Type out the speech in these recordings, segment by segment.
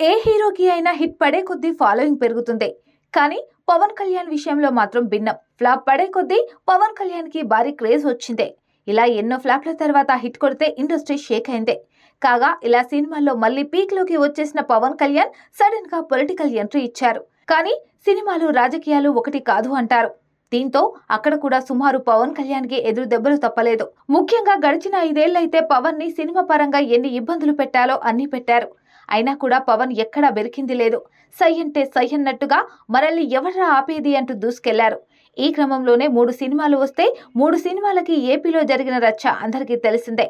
ఏ హీరోకి అయినా హిట్ పడే కొద్దీ ఫాలోయింగ్ పెరుగుతుంది. కానీ పవన్ కళ్యాణ్ విషయంలో మాత్రం భిన్నం. ఫ్లాప్ పడే కొద్దీ పవన్ కళ్యాణ్కి భారీ క్రేజ్ వచ్చిందే. ఇలా ఎన్నో ఫ్లాప్ల తర్వాత హిట్ కొడితే ఇండస్ట్రీ షేక్ అయిందే. కాగా ఇలా సినిమాల్లో మళ్ళీ పీక్లోకి వచ్చేసిన పవన్ కళ్యాణ్ సడన్గా పొలిటికల్ ఎంట్రీ ఇచ్చారు. కానీ సినిమాలు రాజకీయాలు ఒకటి కాదు అంటారు. దీంతో అక్కడ కూడా సుమారు పవన్ కళ్యాణ్కి ఎదురు దెబ్బలు తప్పలేదు. ముఖ్యంగా గడిచిన ఐదేళ్ళైతే పవన్ని సినిమా పరంగా ఎన్ని ఇబ్బందులు పెట్టాలో అన్ని పెట్టారు. అయినా కూడా పవన్ ఎక్కడా బెరికింది లేదు. సై అంటే సై అన్నట్టుగా మనల్ని ఎవర్రా ఆపేది అంటూ దూసుకెళ్ళారు. ఈ క్రమంలోనే మూడు సినిమాలు వస్తే మూడు సినిమాలకి ఏపీలో జరిగిన రచ్చ అందరికీ తెలిసిందే.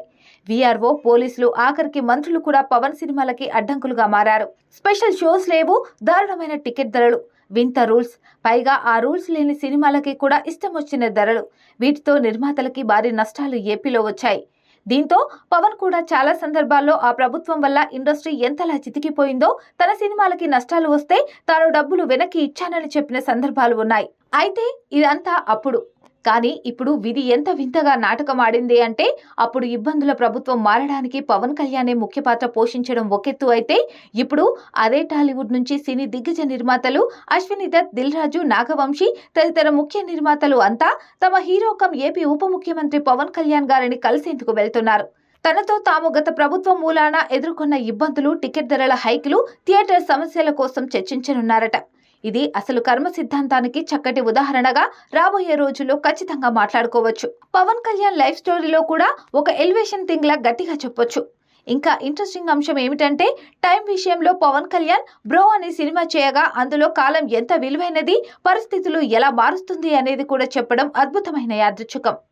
వీఆర్ఓ పోలీసులు ఆఖరికి మంత్రులు కూడా పవన్ సినిమాలకి అడ్డంకులుగా మారారు. స్పెషల్ షోస్ లేవు దారుణమైన టికెట్ ధరలు. వింత రూల్స్ పైగా ఆ రూల్స్ లేని సినిమాలకి కూడా ఇష్టం వచ్చిన ధరలు. వీటితో నిర్మాతలకి భారీ నష్టాలు ఏపీలో వచ్చాయి. దీంతో పవన్ కూడా చాలా సందర్భాల్లో ఆ ప్రభుత్వం వల్ల ఇండస్ట్రీ ఎంతలా చితికిపోయిందో తన సినిమాలకి నష్టాలు వస్తే తాను డబ్బులు వెనక్కి ఇచ్చానని చెప్పిన సందర్భాలు ఉన్నాయి. అయితే ఇదంతా అప్పుడు. కానీ ఇప్పుడు విధి ఎంత వింతగా నాటకం ఆడింది అంటే అప్పుడు ఇబ్బందుల ప్రభుత్వం మారడానికి పవన్ కళ్యాణే ముఖ్య పాత్ర పోషించడం ఒకెత్తు అయితే ఇప్పుడు అదే టాలీవుడ్ నుంచి సినీ దిగ్గజ నిర్మాతలు అశ్విని దత్ దిల్ రాజు నాగవంశీ తదితర ముఖ్య నిర్మాతలు అంతా తమ హీరో ఏపీ ఉప ముఖ్యమంత్రి పవన్ కళ్యాణ్ గారిని కలిసేందుకు వెళ్తున్నారు. తనతో తాము గత ప్రభుత్వం మూలాన ఎదుర్కొన్న ఇబ్బందులు టికెట్ ధరల హైకులు థియేటర్ సమస్యల కోసం చర్చించనున్నారట. ఇది అసలు కర్మ సిద్ధాంతానికి చక్కటి ఉదాహరణగా రాబోయే రోజుల్లో ఖచ్చితంగా మాట్లాడుకోవచ్చు. పవన్ కళ్యాణ్ లైఫ్ స్టోరీలో కూడా ఒక ఎలివేషన్ థింగ్ లా గట్టిగా చెప్పొచ్చు. ఇంకా ఇంట్రెస్టింగ్ అంశం ఏమిటంటే టైం విషయంలో పవన్ కళ్యాణ్ బ్రో అనే సినిమా చేయగా అందులో కాలం ఎంత విలువైనది పరిస్థితులు ఎలా మారుస్తుంది అనేది కూడా చెప్పడం అద్భుతమైన యాదృచ్ఛికం.